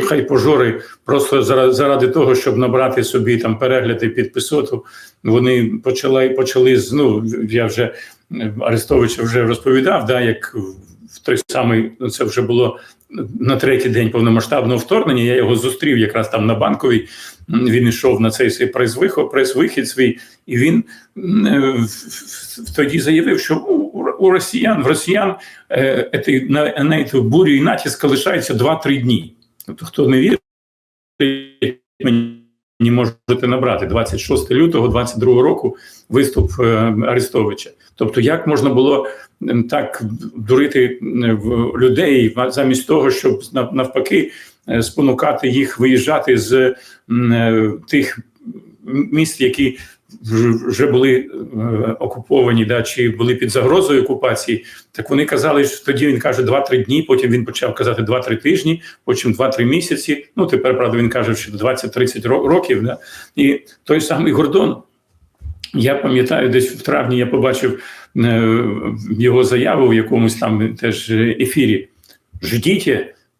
хайпожори просто заради, того, щоб набрати собі там перегляди підписоту, вони почали почали ну я вже Арестовича вже розповідав, да, як в той самий ну, це вже було на третій день повномасштабного вторгнення. Я його зустрів якраз там на банковій. Він йшов на цей свій прес-вихід, свій, і він е, тоді заявив, що у росіян в росіян е, на, на цю бурю і натиск лишається 2-3 дні. Тобто, хто не вірить, мені можете набрати 26 лютого 22 року виступ е, Арестовича. Тобто, як можна було так дурити людей замість того, щоб навпаки е, спонукати їх виїжджати з е, тих міст, які вже були е, окуповані, да чи були під загрозою окупації. Так вони казали, що тоді він каже 2-3 дні. Потім він почав казати 2-3 тижні, потім 2-3 місяці. Ну тепер правда він каже, що 20-30 років. Да? І той самий Гордон. Я пам'ятаю, десь в травні я побачив е, його заяву в якомусь там теж ефірі. Ждіть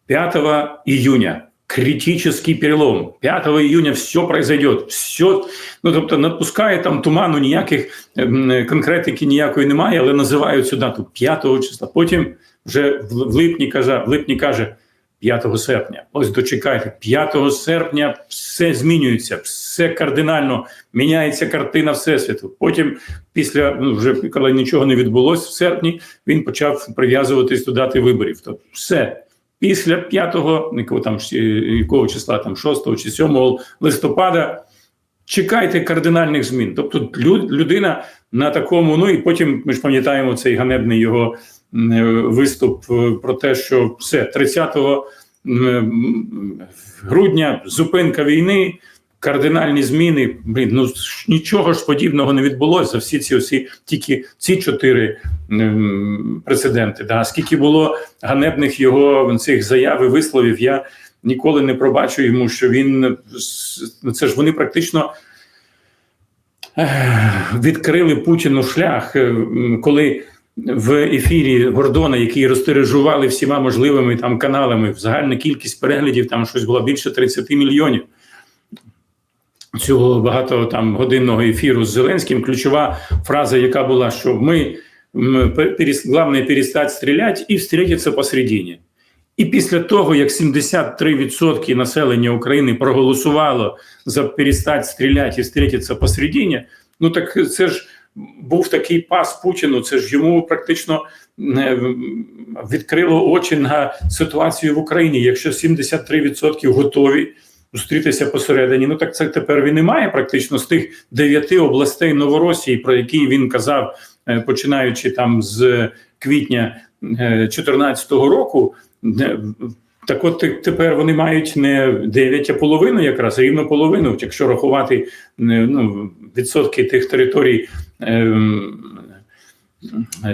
5 июня критический перелом. 5 июня все произойдет. Все, ну тобто напускає там туману, ніяких конкретики ніякої немає, але називають цю дату 5 числа. Потім вже в липні каже, в липні каже 5 серпня. Ось дочекайте, 5 серпня все змінюється, все кардинально міняється картина всесвіту. Потім, після ну вже коли нічого не відбулося в серпні, він почав прив'язуватись до дати виборів. Тобто все. Після 5-го, якого там якого числа, там 6 чи 7 листопада, чекайте кардинальних змін. Тобто, людина на такому, ну і потім ми ж пам'ятаємо цей ганебний його виступ е, про те, що все 30 грудня зупинка війни кардинальні зміни. Блін, ну нічого ж подібного не відбулося за всі ці осі, тільки ці чотири ем, прецеденти. Да? Скільки було ганебних його цих заяв і висловів, я ніколи не пробачу йому, що він ну, це ж вони практично. Відкрили Путіну шлях, е, коли в ефірі Гордона, який розтережували всіма можливими там каналами, загальна кількість переглядів там щось було більше 30 мільйонів цього багато там годинного ефіру з Зеленським. Ключова фраза, яка була, що ми головне перестати стріляти і встретитися посередині. І після того, як 73% населення України проголосувало за перестати стріляти і встретитися посередині, ну так це ж був такий пас Путіну. Це ж йому практично відкрило очі на ситуацію в Україні. Якщо 73% готові зустрітися посередині. Ну так це тепер він і має практично з тих дев'яти областей Новоросії, про які він казав, е, починаючи там з квітня 2014 е, року. Так, от тепер вони мають не 9, а половину, якраз рівно половину, якщо рахувати е, ну, відсотки тих територій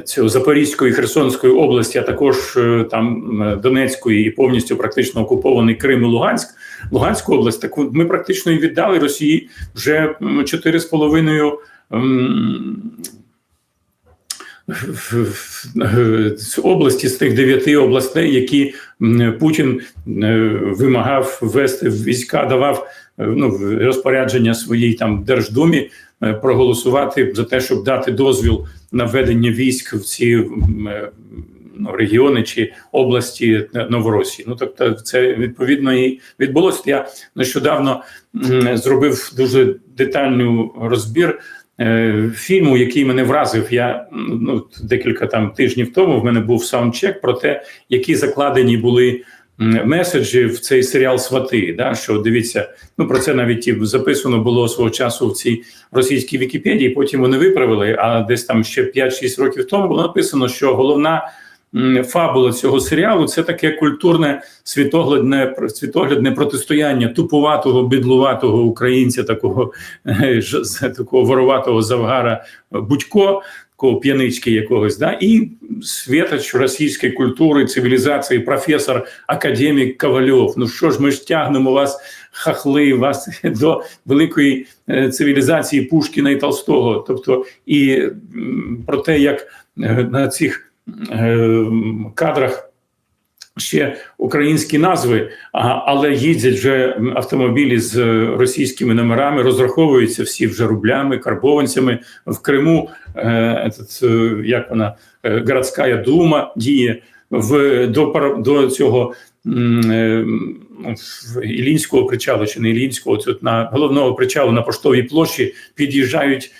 цього Запорізької Херсонської області, а також е, там е, Донецької і повністю практично окупований Крим і Луганськ, Луганську область, так ми практично і віддали Росії вже 4,5 області з тих дев'яти областей, які Путін е, вимагав ввести війська, давав ну, розпорядження своїй там Держдумі проголосувати за те, щоб дати дозвіл на введення військ в ці е, регіони чи області Новоросії. Ну тобто, це відповідно і відбулося. Я нещодавно зробив дуже детальний розбір. Е, фільму, який мене вразив, я ну декілька там тижнів тому в мене був саундчек про те, які закладені були меседжі в цей серіал Свати. Да, Що дивіться, ну про це навіть і записано було свого часу в цій російській Вікіпедії. Потім вони виправили. А десь там ще 5-6 років тому було написано, що головна. Фабула цього серіалу це таке культурне світоглядне світоглядне протистояння тупуватого, бідлуватого українця, такого такого вороватого завгара Будько п'янички якогось, да, і світоч російської культури, цивілізації, професор, академік Ковальов. Ну що ж, ми ж тягнемо вас, хахли, вас до великої е, цивілізації Пушкіна і Толстого. Тобто, і про те, як е, на цих е, кадрах. ще українські назви, але їздять вже автомобілі з російськими номерами, розраховуються всі вже рублями, карбованцями в Криму. Е, як вона е, городська дума діє в до до цього е, Ілінського причалу чи не Ілінського, тут на головного причалу на поштовій площі під'їжджають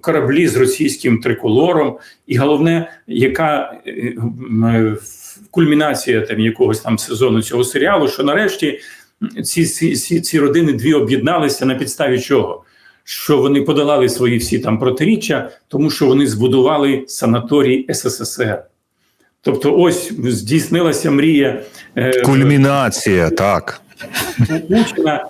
кораблі з російським триколором, і головне, яка кульмінація там якогось там сезону цього серіалу, що нарешті ці ці, ці родини дві об'єдналися на підставі чого? Що вони подолали свої всі там протиріччя, тому що вони збудували санаторій СССР. Тобто, ось здійснилася мрія е, кульмінація, так Путіна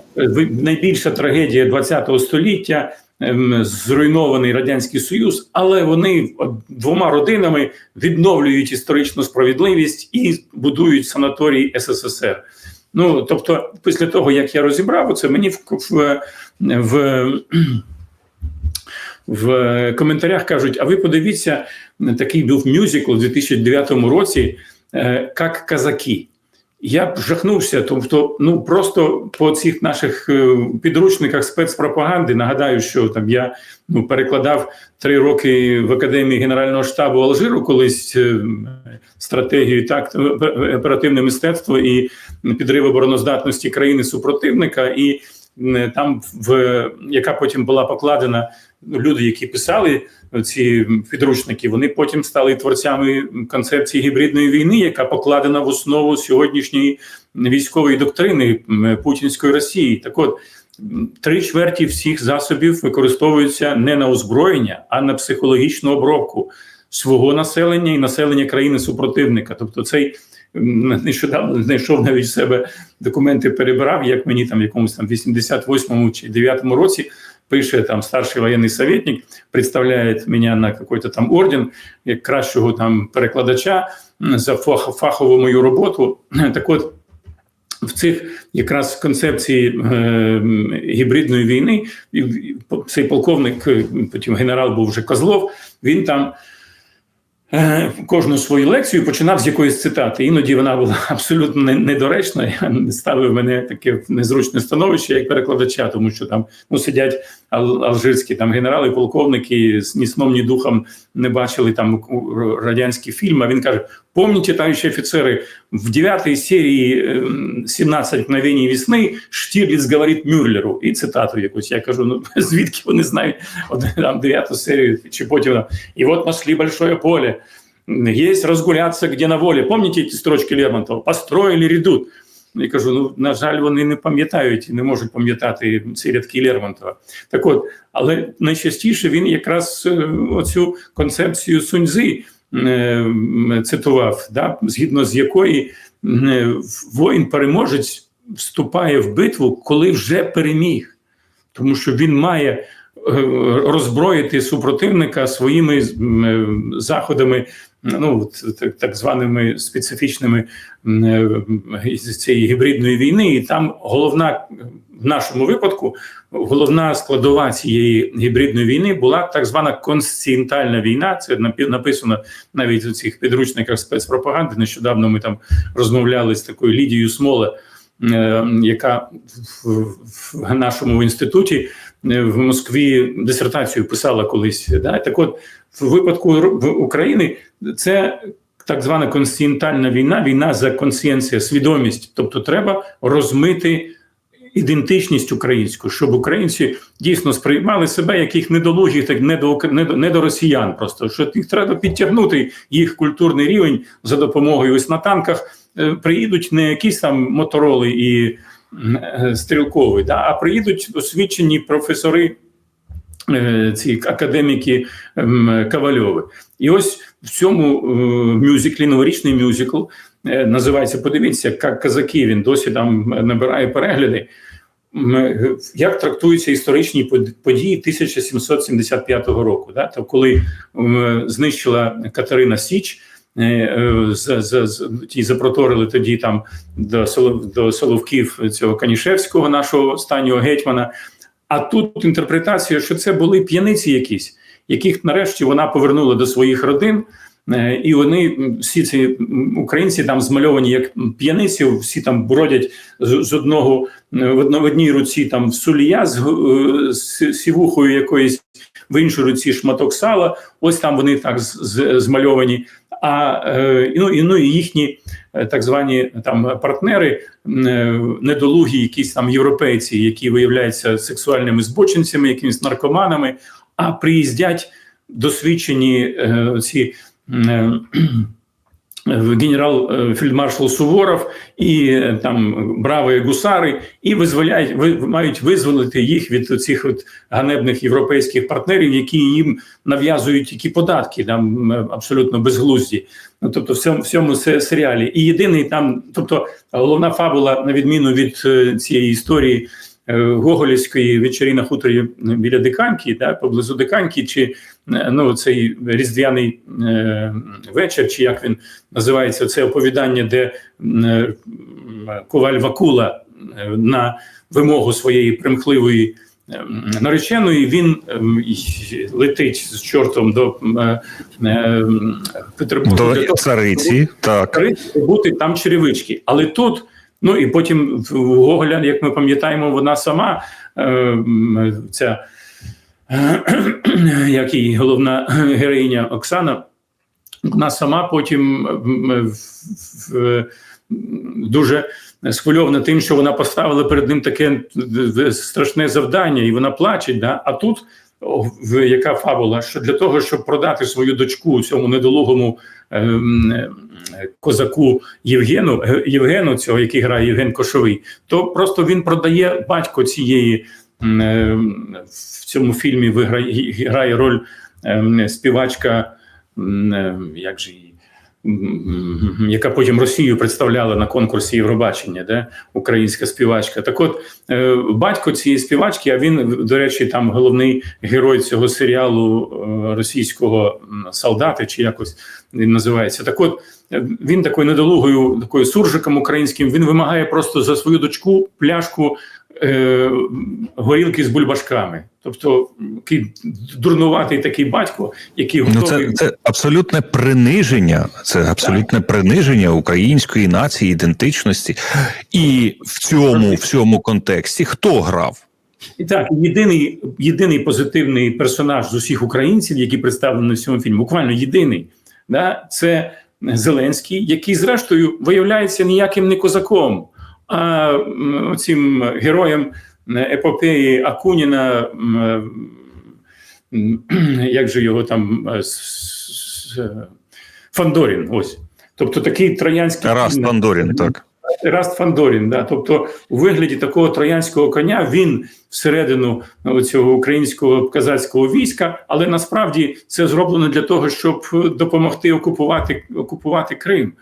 найбільша трагедія ХХ століття. Ем, зруйнований радянський союз, але вони двома родинами відновлюють історичну справедливість і будують санаторій СССР. Ну тобто, після того як я розібрав це, мені в в, в, в коментарях кажуть: а ви подивіться, такий був мюзикл у 2009 році, як е, казаки. Я б жахнувся, тобто, ну просто по цих наших е, підручниках спецпропаганди нагадаю, що там я ну перекладав три роки в академії генерального штабу Алжиру, колись е, стратегію так оперативне мистецтво і підрив обороноздатності країни супротивника і там, в яка потім була покладена люди, які писали ці підручники, вони потім стали творцями концепції гібридної війни, яка покладена в основу сьогоднішньої військової доктрини Путінської Росії. Так от три чверті всіх засобів використовуються не на озброєння, а на психологічну обробку свого населення і населення країни супротивника. Тобто, цей нещодавно знайшов навіть себе документи, перебирав, як мені там в якомусь там 88-му чи 9-му році пише там старший воєнний советник, представляє мене на якийсь там орден як кращого там перекладача за фахову мою роботу. Так от. В цих якраз концепції е, гібридної війни цей полковник, потім генерал був вже Козлов. Він там Е, кожну свою лекцію починав з якоїсь цитати. Іноді вона була абсолютно недоречна. Я ставив мене таке незручне становище як перекладача, тому що там ну сидять алжирські там генерали, полковники з ні сном, ні духом не бачили там радянські фільми. А Він каже: Помните, товарищи офицеры, в девятой серії «17 мгновений весни Штірліц говорить Мюрлеру і цитату якусь. Я кажу: ну звідки вони знають там дев'яту серію, чи потім і от нашли большое поле. Есть разгуляться где на волі. Помните ці строчки Лермонтова? Построїли редут. Я кажу: ну на жаль, вони не пам'ятають і не можуть пам'ятати ці рядки Лермонтова. Так от, але найчастіше він якраз е, оцю концепцію Суньзи Е, цитував, да, згідно з якої е, воїн-переможець вступає в битву, коли вже переміг, тому що він має роззброїти супротивника своїми заходами, ну так званими специфічними цієї гібридної війни, і там головна в нашому випадку головна складова цієї гібридної війни була так звана консцієнтальна війна. Це написано навіть у цих підручниках спецпропаганди. Нещодавно ми там розмовляли з такою Лідією Смоле, е, яка в нашому інституті е, в Москві дисертацію писала колись. Да? Так, от в випадку України це. Так звана консцієнтальна війна, війна за консцієнція, свідомість, тобто треба розмити ідентичність українську, щоб українці дійсно сприймали себе як їх недолугих, так не до не до росіян. Просто що їх треба підтягнути їх культурний рівень за допомогою ось на танках. Е, приїдуть не якісь там мотороли і е, стрілкові, да, а приїдуть освічені професори. Е, ці академіки Ковальови. І ось в цьому мюзиклі, новорічний мюзикл, називається Подивіться, як казаки він досі там набирає перегляди як трактуються історичні події 1775 року, да? то коли знищила Катерина Січ, е, е, з, з ті запроторили тоді там до до Соловків цього Канішевського, нашого останнього гетьмана. А тут інтерпретація, що це були п'яниці, якісь, яких нарешті вона повернула до своїх родин. Е, І вони всі ці українці там змальовані як п'яниці, всі там бродять з, одного е, в одній руці там сулія з, е, з сівухою якоїсь, в іншій руці шматок сала. Ось там вони так з, з- змальовані. А е, ну, і, ну, і їхні е, так звані там партнери, е, недолугі, якісь там європейці, які виявляються сексуальними збочинцями, якимись наркоманами, а приїздять досвідчені ці. Генерал е, фельдмаршал Суворов і е, там браві гусари, і визволяють, ви мають визволити їх від цих от ганебних європейських партнерів, які їм нав'язують які податки там абсолютно безглузді. Ну тобто, в цьому, в цьому се- серіалі. І єдиний там, тобто, головна фабула, на відміну від е, цієї історії Гоголівської вечері на хуторі біля Диканьки, да, поблизу Диканьки, чи е, ну, цей різдвяний е, вечір, чи як він називається, це оповідання, де е, коваль Вакула е, на вимогу своєї примхливої нареченої він й- летить з чортом до е, е, Петербурга До цариці, так. Бути там черевички. Але тут, ну і потім в Гоголя, як ми пам'ятаємо, вона сама е, ця е, як її головна героїня Оксана, вона сама потім м, в- в- дуже схвильована тим, що вона поставила перед ним таке е, страшне завдання, і вона плаче. Да? А тут яка фабула, що для того, щоб продати свою дочку цьому недолугому ем, козаку Євгену, е, Євгену, цього, який грає Євген Кошовий, то просто він продає батько цієї е, в цьому фільмі виграє грає роль ем, співачка, е, як же її. Яка потім Росію представляла на конкурсі Євробачення, де українська співачка. Так от е, батько цієї співачки, а він, до речі, там головний герой цього серіалу е, російського солдати, чи якось він називається. Так от е, він такою недолугою, такою суржиком українським, він вимагає просто за свою дочку пляшку е, горілки з бульбашками. Тобто такий дурнуватий такий батько, який Ну, це, це абсолютне приниження. Це абсолютне приниження української нації, ідентичності. І в цьому, в цьому контексті хто грав? І так, єдиний, єдиний позитивний персонаж з усіх українців, які представлені в цьому фільмі, буквально єдиний, да, це Зеленський, який, зрештою, виявляється ніяким не козаком, а м, оцим героєм епопеї Акуніна, м, як же його там е, е, Фандорін. Ось. Тобто такий троянський Тарас Пандорін, так. Раст Фандорін, да, тобто у вигляді такого троянського коня він всередину ну, цього українського казацького війська, але насправді це зроблено для того, щоб допомогти окупувати окупувати Крим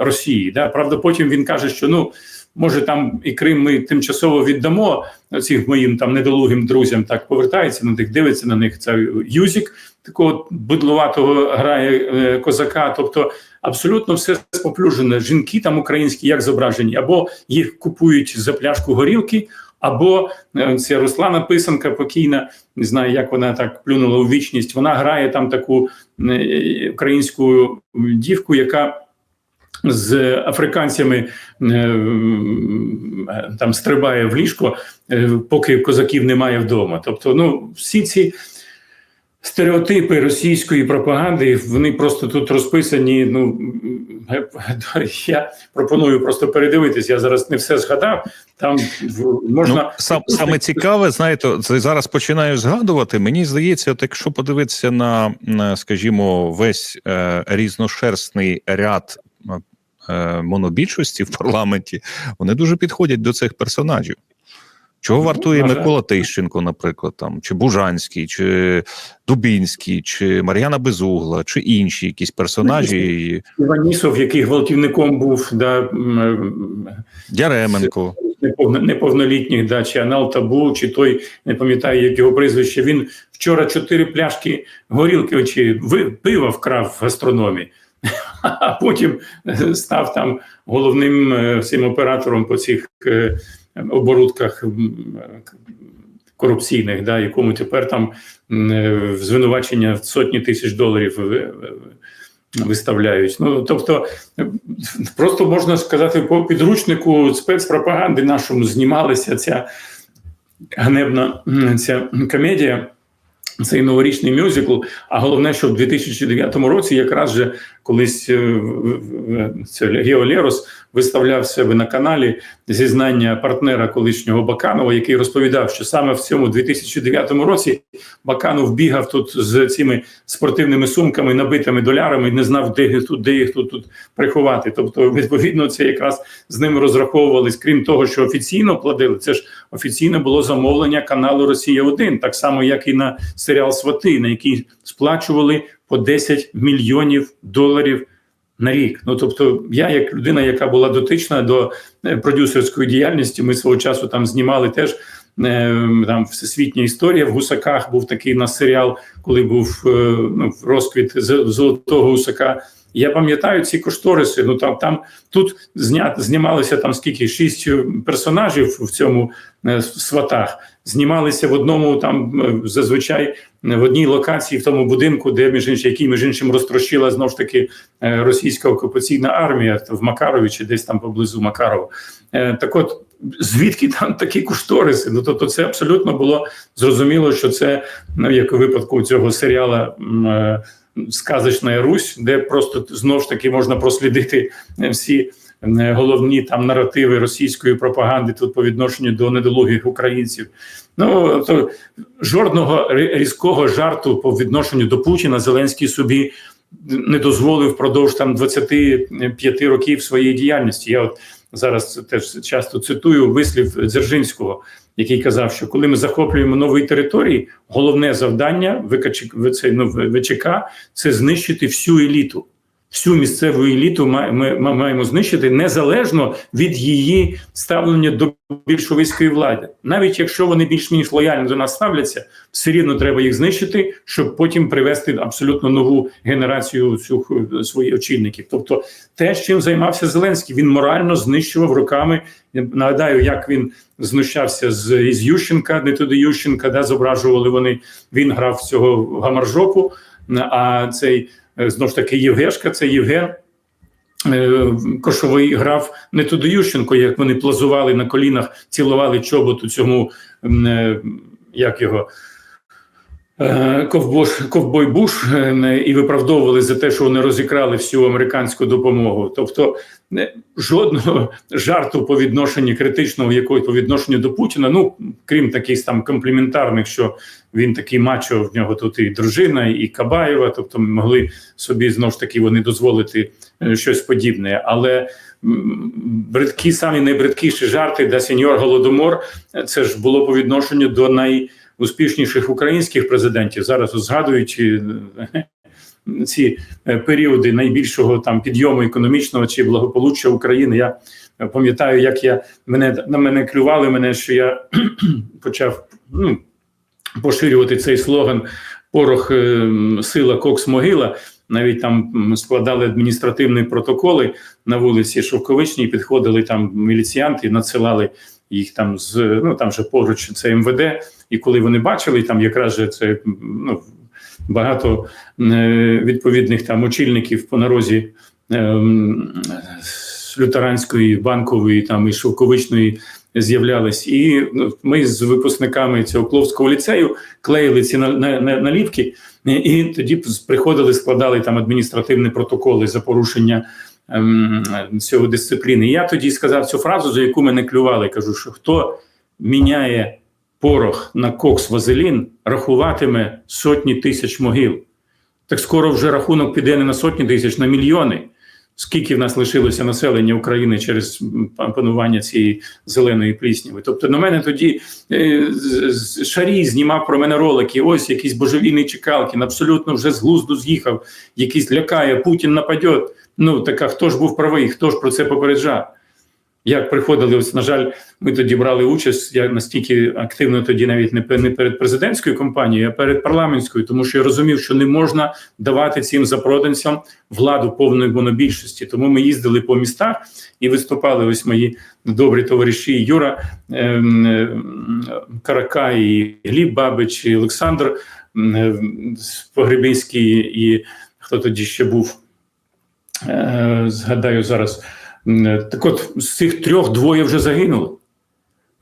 Росії. Да. Правда, потім він каже, що ну може там і Крим ми тимчасово віддамо цим моїм там недолугим друзям. Так повертається на них, дивиться на них. Це Юзік такого бидлуватого грає е, козака. Тобто абсолютно все споплюжене. Жінки там українські як зображені, або їх купують за пляшку горілки, або е, ця Руслана Писанка покійна, не знаю, як вона так плюнула у вічність. Вона грає там таку українську дівку, яка. З африканцями е, там стрибає в ліжко, е, поки козаків немає вдома. Тобто, ну всі ці стереотипи російської пропаганди вони просто тут розписані. Ну я пропоную просто передивитись. Я зараз не все згадав. Там можна Ну, сам, саме цікаве, знаєте, зараз починаю згадувати. Мені здається, от якщо подивитися на, на скажімо, весь е, різношерстний ряд е, монобільшості в парламенті, вони дуже підходять до цих персонажів. Чого Ну, вартує. Микола Тищенко, наприклад, там, чи Бужанський, чи Дубінський, чи Мар'яна Безугла, чи інші якісь персонажі, Іванісов, який гвалтівником був, да Яременко. неповнолітніх, да, чи Анал Табу, чи той не пам'ятаю, як його прізвище. Він вчора чотири пляшки горілки чи пива вкрав в гастрономі, а потім е, став там головним е, цим оператором по цих е, оборудках корупційних, да, якому тепер там е, звинувачення в сотні тисяч доларів ви- ви- виставляють. Ну тобто, просто можна сказати, по підручнику спецпропаганди нашому знімалася ця ганебна ця комедія. Цей новорічний мюзикл. А головне, що в 2009 році, якраз же колись е, це Гео Лерос виставляв себе на каналі зізнання партнера колишнього Баканова, який розповідав, що саме в цьому 2009 році Баканов бігав тут з цими спортивними сумками, набитими долярами, не знав, де їх тут, де їх тут, тут приховати. Тобто, відповідно, це якраз з ними розраховувались, крім того, що офіційно платили. Це ж офіційно було замовлення каналу Росія 1 так само, як і на серіал Свати, на який сплачували по 10 мільйонів доларів на рік. Ну тобто, я, як людина, яка була дотична до е, продюсерської діяльності, ми свого часу там знімали теж. е, Там всесвітня історія в гусаках був такий у нас серіал, коли був е, ну, розквіт золотого гусака. Я пам'ятаю ці кошториси. Ну там там тут знят знімалися там скільки шість персонажів в цьому сватах. Знімалися в одному там е, зазвичай е, в одній локації в тому будинку, де між іншим, який між іншим розтрощила знову ж таки е, російська окупаційна армія в Макарові чи десь там поблизу Макарова. Так от звідки там такі кошториси? Ну тобто, це абсолютно було зрозуміло, що це ну як у випадку цього серіала. Сказочна Русь, де просто знову ж таки можна прослідити всі головні там наративи російської пропаганди тут по відношенню до недолугих українців. Ну то жодного рі- різкого жарту по відношенню до Путіна Зеленський собі не дозволив впродовж там 25 років своєї діяльності. Я от зараз теж часто цитую вислів Дзержинського, який казав, що коли ми захоплюємо нові території, головне завдання ВКЧ, це, ну, ВЧК це знищити всю еліту. Всю місцеву еліту ми, маємо знищити незалежно від її ставлення до більшовицької влади. Навіть якщо вони більш-менш лояльно до нас ставляться, все рівно треба їх знищити, щоб потім привести абсолютно нову генерацію цих е, своїх очільників. Тобто, те, чим займався Зеленський, він морально знищував руками. Нагадаю, як він знущався з із Ющенка, не туди Ющенка, да, зображували вони. Він грав цього гамаржопу. А цей знову ж таки Євгешка, це Євген. е, Кошовий грав не туди Ющенко, як вони плазували на колінах, цілували чоботу цьому е, як його е, ковбой Буш е, і виправдовували за те, що вони розікрали всю американську допомогу. Тобто е, жодного жарту по відношенню критичного якої по відношенню до Путіна, ну крім таких там компліментарних, що він такий мачо, в нього тут і дружина, і Кабаєва, тобто могли собі знову ж таки вони дозволити е, щось подібне. Але бридкі, самі найбридкіші жарти, да сеньор Голодомор, е, це ж було по відношенню до найуспішніших українських президентів. Зараз згадуючи е, ці е, періоди найбільшого там підйому економічного чи благополуччя України. Я пам'ятаю, як я мене на мене клювали мене, що я почав ну, поширювати цей слоган Порох е, сила Кокс могила. Навіть там складали адміністративні протоколи на вулиці Шовковичній, підходили там міліціянти, надсилали їх там з ну там же поруч це МВД. І коли вони бачили, там якраз же це ну, багато е, відповідних там очільників по нарозі ем, лютеранської, банкової там і шовковичної з'являлись. І ну, ми з випускниками цього Кловського ліцею клеїли ці на, на, на, наліпки, і, і тоді приходили, складали там адміністративні протоколи за порушення ем, цього дисципліни. Я тоді сказав цю фразу, за яку мене клювали. Кажу, що хто міняє порох на кокс вазелін, рахуватиме сотні тисяч могил. Так скоро вже рахунок піде не на сотні тисяч, на мільйони. Скільки в нас лишилося населення України через панування цієї зеленої плісняви? Тобто на мене тоді е, Шарій знімав про мене ролики. Ось якийсь божевільний Чекалкін, абсолютно вже з глузду з'їхав, якийсь лякає, Путін нападе. Ну так а хто ж був правий, хто ж про це попереджав? Як приходили, ось, на жаль, ми тоді брали участь. Я настільки активно тоді навіть не перед президентською кампанією, а перед парламентською, тому що я розумів, що не можна давати цим запроданцям владу повної монобільшості. Тому ми їздили по містах і виступали. Ось мої добрі товариші Юра ем, ем, Карака, і Гліб Бабич, і Олександр ем, Погребинський, і хто тоді ще був. Е, Згадаю зараз. М, Так от з цих трьох двоє вже загинули.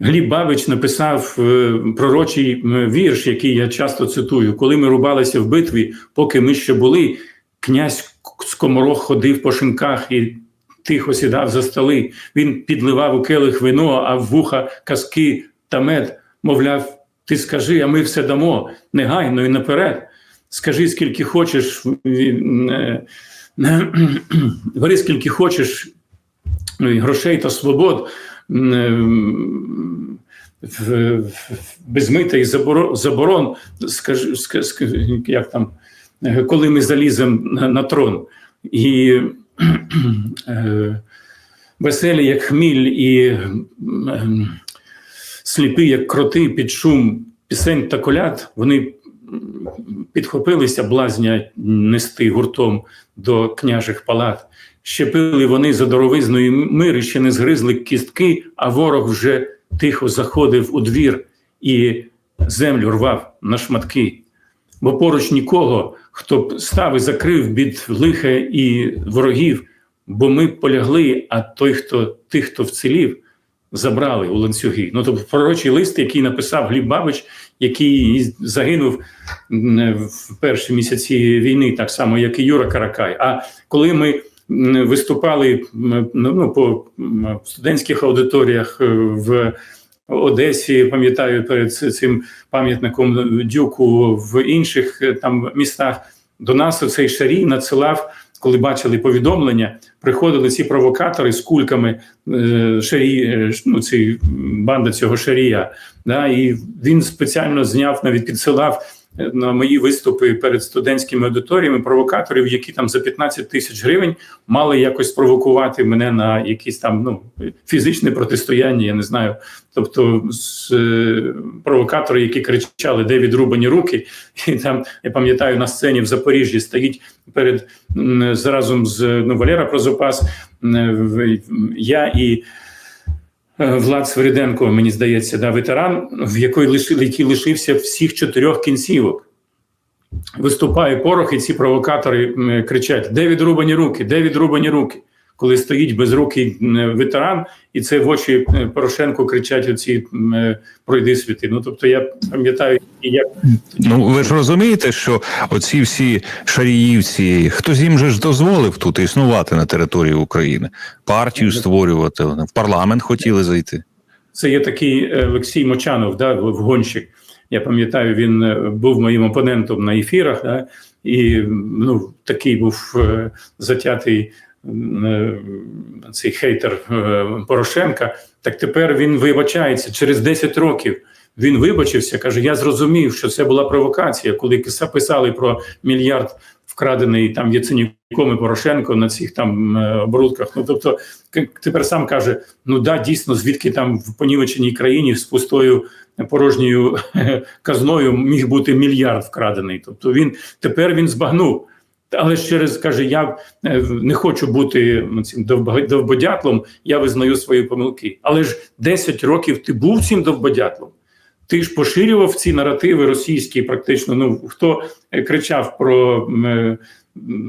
Гліб Бабич написав е, пророчий вірш, який я часто цитую. Коли ми рубалися в битві, поки ми ще були, князь Скоморох ходив по шинках і тихо сідав за столи. Він підливав у келих вино, а в вуха казки та мед. Мовляв, ти скажи, а ми все дамо негайно і наперед. Скажи, скільки хочеш, е, скільки хочеш ну, і грошей та свобод в, без мита і заборон, заборон скажи, ска- ска- як там, е, коли ми заліземо на, трон. І е, веселі, як хміль, і сліпі, як кроти під шум пісень та коляд, вони підхопилися блазня нести гуртом до княжих палат. Щепили вони за дороговизною мир і ще не згризли кістки, а ворог вже тихо заходив у двір і землю рвав на шматки. Бо поруч нікого, хто б став і закрив від лиха і ворогів, бо ми полягли, а той, хто тих, хто вцілів, забрали у ланцюги. Ну тобто пророчий лист, який написав Гліб Бабич, який загинув в перші місяці війни, так само, як і Юра Каракай. А коли ми виступали ну, по студентських аудиторіях е, в Одесі, пам'ятаю, перед цим пам'ятником Дюку в інших е, там містах, до нас цей шарій надсилав. Коли бачили повідомлення, приходили ці провокатори з кульками е, шарі, е, ну, ці банда цього шарія. Да, і він спеціально зняв, навіть підсилав на мої виступи перед студентськими аудиторіями провокаторів, які там за 15 тисяч гривень мали якось спровокувати мене на якісь там ну фізичне протистояння. Я не знаю. Тобто з, е, провокатори, які кричали, де відрубані руки, і там я пам'ятаю на сцені в Запоріжжі стоїть перед разом з ну, Валера Прозопас. в- Я і е, Влад Свириденко, мені здається, да, ветеран, в якої який лишився всіх чотирьох кінцівок. Виступає порох, і ці провокатори кричать: де відрубані руки, де відрубані руки? Коли стоїть безрукий ветеран, і це в очі е, Порошенку кричать оці е, пройди світи. Ну тобто я пам'ятаю, як Ну ви ж розумієте, що оці всі шаріївці, хтось їм же ж дозволив тут існувати на території України, партію створювати, в парламент хотіли зайти. Це є такий е, Олексій Мочанов, да, вгонщик. Я пам'ятаю, він був моїм опонентом на ефірах, да, і ну, такий був затятий цей хейтер е, Порошенка. Так тепер він вибачається через 10 років. Він вибачився, каже: Я зрозумів, що це була провокація, коли писали про мільярд вкрадений там Яценюком і Порошенко на цих там е, оборудках. Ну тобто, тепер сам каже: ну да, дійсно, звідки там в понівеченій країні з пустою порожньою казною міг бути мільярд вкрадений. Тобто він тепер він збагнув. Але ж через каже: я е, не хочу бути цим довбо- довбодятлом, я визнаю свої помилки. Але ж 10 років ти був цим довбодятлом. Ти ж поширював ці наративи російські, практично. Ну хто е, кричав про е,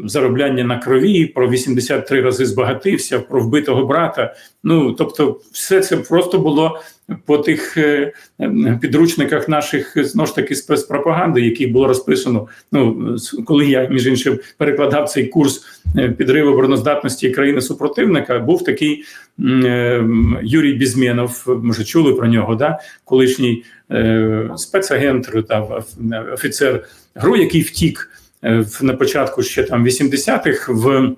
заробляння на крові, про 83 рази збагатився, про вбитого брата. Ну тобто, все це просто було по тих е, е, підручниках наших знову ж таки спецпропаганди, яких було розписано. Ну коли я між іншим перекладав цей курс е, підриву обороноздатності країни супротивника, був такий Юрій Бізмєнов. Може, чули про нього, да? колишній спецагент та оф- офіцер ГРУ, який втік на початку ще там 80-х в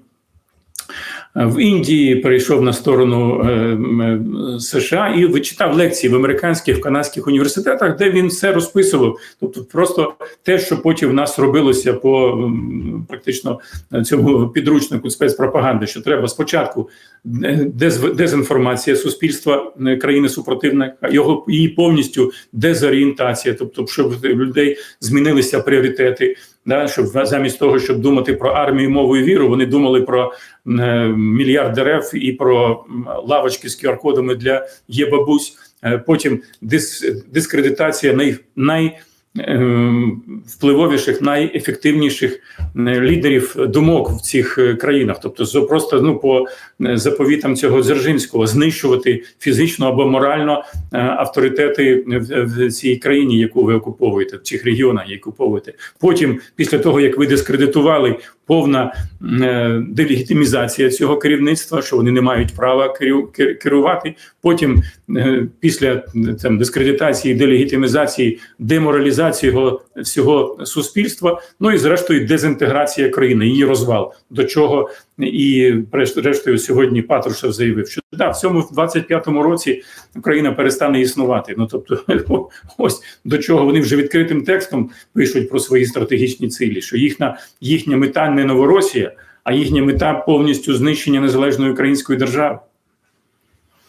в Індії, перейшов на сторону е, е, США і вичитав лекції в американських в канадських університетах, де він все розписував. Тобто, просто те, що потім в нас робилося по практично цьому підручнику спецпропаганди, що треба спочатку е, дезінформація суспільства е, країни супротивника, його її повністю дезорієнтація, тобто, щоб людей змінилися пріоритети. Да, щоб замість того, щоб думати про армію, мову і віру, вони думали про е, мільярд дерев і про лавочки з QR-кодами для є бабусь. Е, Потім дис, дискредитація най, най впливовіших, найефективніших е, лідерів думок в цих е, країнах, тобто просто ну по е, заповітам цього Дзержинського знищувати фізично або морально авторитети в цій країні, яку ви окуповуєте, в цих регіонах, які окуповуєте. Потім, після того як ви дискредитували, повна е, делегітимізація цього керівництва, що вони не мають права керувати. Потім, е, після е, там дискредитації, делегітимізації, деморалізації його всього суспільства, ну і зрештою дезінтеграція країни, її розвал. До чого і зрештою сьогодні Патрушев заявив, що да, в цьому в 25-му році Україна перестане існувати. Ну тобто, ось до чого вони вже відкритим текстом пишуть про свої стратегічні цілі, що їхня їхня мета не Новоросія, а їхня мета повністю знищення незалежної української держави.